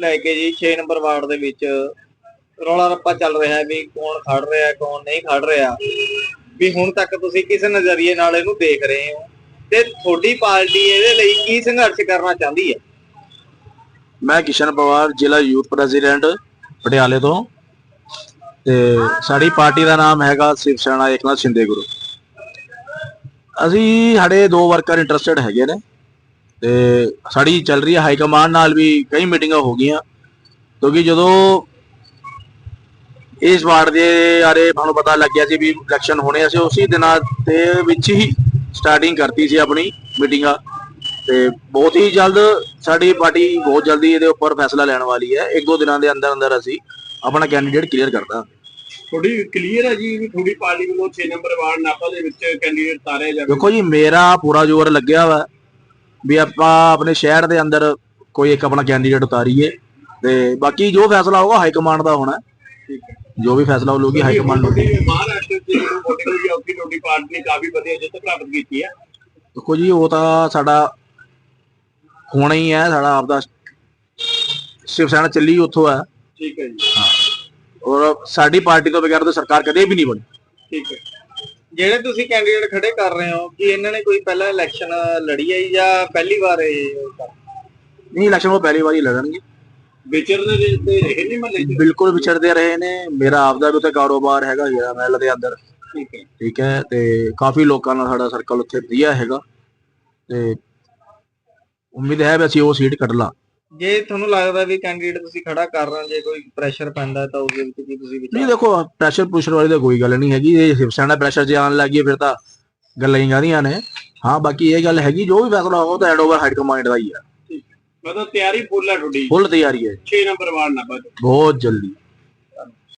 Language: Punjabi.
ਲੈ ਕੇ ਜੀ 6 ਨੰਬਰ ਵਾਰਡ ਦੇ ਵਿੱਚ। ਰੌਲਾ ਰੱਪਾ ਚੱਲ ਰਿਹਾ ਵੀ ਕੌਣ ਖੜ ਰਿਹਾ, ਕੌਣ ਨਹੀਂ ਖੜ ਰਿਹਾ। ਵੀ ਹੁਣ ਤੱਕ ਤੁਸੀਂ ਕਿਸ ਨਜ਼ਰੀਏ ਨਾਲ ਇਹਨੂੰ ਦੇਖ ਰਹੇ ਹੋ? ਤੇ ਤੁਹਾਡੀ ਪਾਰਟੀ ਇਹਦੇ ਲਈ ਕੀ ਸੰਘਰਸ਼ ਕਰਨਾ ਚਾਹੁੰਦੀ ਹੈ? ਮੈਂ ਕਿਸ਼ਨ ਪਵਾਰ, ਜ਼ਿਲ੍ਹਾ ਯੂਥ ਪ੍ਰੈਜ਼ੀਡੈਂਟ, ਪਟਿਆਲੇ ਤੋਂ। ਤੇ ਸਾਡੀ ਪਾਰਟੀ ਦਾ ਨਾਮ ਹੈਗਾ ਸ਼ਿਵ ਸੈਨਾ, ਏਕਨਾਥ ਸ਼ਿੰਦੇ ਗੁਰੂ। ਅਸੀਂ ਸਾਡੇ ਦੋ ਵਰਕਰ ਇੰਟਰਸਟਡ ਹੈਗੇ ਨੇ। ਤੇ ਸਾਡੀ ਚੱਲ ਰਹੀ ਹੈ ਹਾਈ ਕਮਾਂਡ ਨਾਲ ਵੀ ਕਈ ਮੀਟਿੰਗਾਂ ਹੋ ਗਈਆਂ। ਕਿਉਂਕਿ ਜਦੋਂ ਇਸ ਵਾਰਡ ਦੇ ਬਾਰੇ ਤੁਹਾਨੂੰ ਪਤਾ ਲੱਗਿਆ ਸੀ ਵੀ ਇਲੈਕਸ਼ਨ ਹੋਣੇ ਅਸੀਂ ਉਸੇ ਦਿਨਾਂ ਦੇ ਵਿੱਚ ਹੀ ਸਟਾਰਟਿੰਗ ਕਰਤੀ ਸੀ ਆਪਣੀ ਮੀਟਿੰਗਾਂ ਤੇ ਬਹੁਤ ਹੀ ਜਲਦ ਸਾਡੀ ਪਾਰਟੀ ਬਹੁਤ ਜਲਦੀ ਇਹਦੇ ਉੱਪਰ ਫੈਸਲਾ ਲੈਣ ਵਾਲੀ ਹੈ। ਇੱਕ ਦੋ ਦਿਨਾਂ ਦੇ ਅੰਦਰ ਅੰਦਰ ਅਸੀਂ ਆਪਣਾ ਕੈਂਡੀਡੇਟ ਕਲੀਅਰ ਕਰਦਾ ਤੁਹਾਡੀ ਕਲੀਅਰ ਹੈ ਜੀ ਵੀ ਤੁਹਾਡੀ ਪਾਰਟੀ ਵੱਲੋਂ 6 ਨੰਬਰ ਵਾਰਡ ਨਾਪਾ ਦੇ ਵਿੱਚ ਕੈਂਡੀਡੇਟ ਤਾਰਿਆ ਜਾਵੇ ਦੇਖੋ ਜੀ ਮੇਰਾ ਪੂਰਾ ਜ਼ੋਰ ਲੱਗਿਆ ਵਾ। ਵੀ ਆਪਾਂ ਆਪਣੇ ਸ਼ਹਿਰ ਦੇ ਅੰਦਰ ਕੋਈ ਇੱਕ ਆਪਣਾ ਕੈਂਡੀਡੇਟ ਉਤਾਰੀਏ ਤੇ ਬਾਕੀ ਜੋ ਫੈਸਲਾ ਹੋਗਾ ਹਾਈ ਕਮਾਂਡ ਦਾ ਹੋਣਾ। ਹੈ। ਜੋ ਵੀ ਫੈਸਲਾ ਹੋਊਗੀ ਹਾਈ ਕਮਾਂਡ ਤੁਹਾਡੀ ਮਹਾਰਾਸ਼ਟਰ ਦੀ ਹੈ ਉੱਥੇ ਤੁਹਾਡੀ ਪਾਰਟੀ ਨੇ ਕਾਫੀ ਵਧੀਆ ਜਿੱਤ ਪ੍ਰਾਪਤ ਕੀਤੀ ਹੈ ਦੇਖੋ ਜੀ ਉਹ ਤਾਂ ਸਾਡਾ ਹੋਣਾ ਹੀ ਹੈ ਸਾਡਾ ਆਪਦਾ ਸ਼ਿਵ ਸੈਨਾ ਚੱਲੀ ਉੱਥੋਂ ਹੈ। ਠੀਕ ਹੈ ਜੀ। ਔਰ ਸਾਡੀ ਪਾਰਟੀ ਤੋਂ ਬਗੈਰ ਤਾਂ ਸਰਕਾਰ ਕਦੇ ਵੀ ਨਹੀਂ ਬਣੀ। ਠੀਕ ਹੈ। ਜਿਹੜੇ ਤੁਸੀਂ ਕੈਂਡੀਡੇਟ ਖੜੇ ਕਰ ਰਹੇ ਹੋ ਕਿ ਇਹਨਾਂ ਨੇ ਕੋਈ ਪਹਿਲਾਂ ਇਲੈਕਸ਼ਨ ਲੜੀ ਹੈ ਜਾਂ ਪਹਿਲੀ ਵਾਰ ਇਹ ਨਹੀਂ ਇਲੈਕਸ਼ਨ ਉਹ ਪਹਿਲੀ ਵਾਰੀ ਲੜਨਗੇ। ਵਿਚਰਦੇ ਤੇ ਰਹੇ ਨੇ ਮਹੱਲੇ 'ਚ ਬਿਲਕੁਲ ਵਿਚਰਦੇ ਰਹੇ ਨੇ। ਮੇਰਾ ਆਪਦਾ ਵੀ ਉੱਥੇ ਕਾਰੋਬਾਰ ਹੈਗਾ ਹੀਰਾ ਮਹਿਲ ਦੇ ਅੰਦਰ। ਠੀਕ ਹੈ। ਠੀਕ ਹੈ ਤੇ ਕਾਫੀ ਲੋਕਾਂ ਨਾਲ ਸਾਡਾ ਸਰਕਲ ਉੱਥੇ ਵਧੀਆ ਹੈਗਾ। ਤੇ ਉਮੀਦ ਹੈ ਵੀ ਅਸੀਂ ਉਹ ਸੀਟ ਕੱਢ ਲਾ। ਜੇ ਤੁਹਾਨੂੰ ਲੱਗਦਾ ਵੀ ਕੈਂਡੀਡੇਟ ਤੁਸੀਂ ਖੜਾ ਕਰ ਰਹੇ ਹੋ ਜੇ ਕੋਈ ਪ੍ਰੈਸ਼ਰ ਪੈਂਦਾ ਤਾਂ ਉਸ ਦੇ ਵਿੱਚ ਕੀ ਤੁਸੀਂ ਨਹੀਂ ਵਿਚਾਰ ਦੇਖੋ ਪ੍ਰੈਸ਼ਰ ਪੁਸ਼ਰ ਵਾਲੀ ਤਾਂ ਕੋਈ ਗੱਲ ਨਹੀਂ ਹੈਗੀ। ਇਹ ਸ਼ਿਵ ਸੈਨਾ ਪ੍ਰੈਸ਼ਰ ਜੇ ਆਉਣ ਲੱਗੀ ਫਿਰ ਤਾਂ ਗੱਲਾਂ ਹੀ ਗਾਦੀਆਂ ਨੇ। ਹਾਂ ਬਾਕੀ ਇਹ ਗੱਲ ਹੈਗੀ ਜੋ ਵੀ ਫੈਸਲਾ ਹੋਗਾ ਤਾਂ ਹੈਂਡ ਓਵਰ ਹਾਈ ਕਮਾਂਡ ਦਾ ਹੀ ਹੈ। ਮਤਲਬ ਤਿਆਰੀ ਫੁੱਲ ਹੈ ਤੁਹਾਡੀ? ਫੁੱਲ ਤਿਆਰੀ ਹੈ। 6 ਨੰਬਰ ਵਾਰਡ 'ਚ। ਬਹੁਤ ਜਲਦੀ।